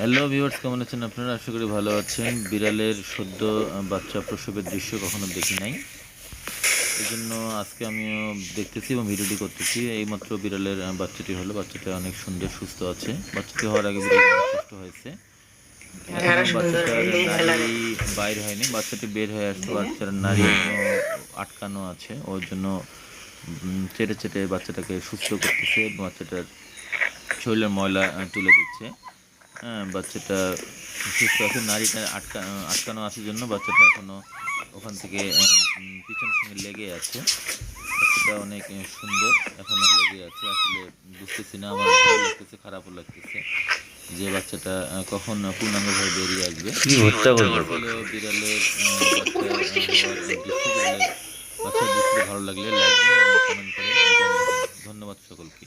Hello viewers কেমন আছেন আপনারা? আশা করি ভালো আছেন। বিড়ালের সদ্য বাচ্চা প্রসবের দৃশ্য কখনো দেখি নাই। এই জন্য আজকে আমিও দেখতেছি এবং ভিডিওটি করতেছি। এইমাত্র বিড়ালের বাচ্চাটি হলো। বাচ্চাটা অনেক সুন্দর সুস্থ আছে। বাচ্চাটি হওয়ার আগে কষ্ট হয়েছে। এখনও বাচ্চাটার নারী বাইর হয়নি। বাচ্চাটি বের হয়ে আসছে। বাচ্চার নারী আটকানো আছে। ওর জন্য চেটে চেটে বাচ্চাটাকে সুস্থ করতেছে। বাচ্চাটার শরীরের ময়লা তুলে দিচ্ছে। হ্যাঁ বাচ্চাটা সুস্থ আছে নারীটা আটকা আটকানো আছে জন্য বাচ্চাটা এখনও ওখান থেকে পিছন সঙ্গে লেগে আছে। বাচ্চাটা অনেক সুন্দর এখনও লেগে আছে। আসলে বুঝতেছি না আমার ভালো লাগতেছে খারাপও লাগতেছে যে বাচ্চাটা কখন পূর্ণাঙ্গভাবে বেরিয়ে আসবে। বিড়ালের বাচ্চা দৃশ্য ভালো লাগলে লাইক কমেন্ট করে। ধন্যবাদ সকলকে।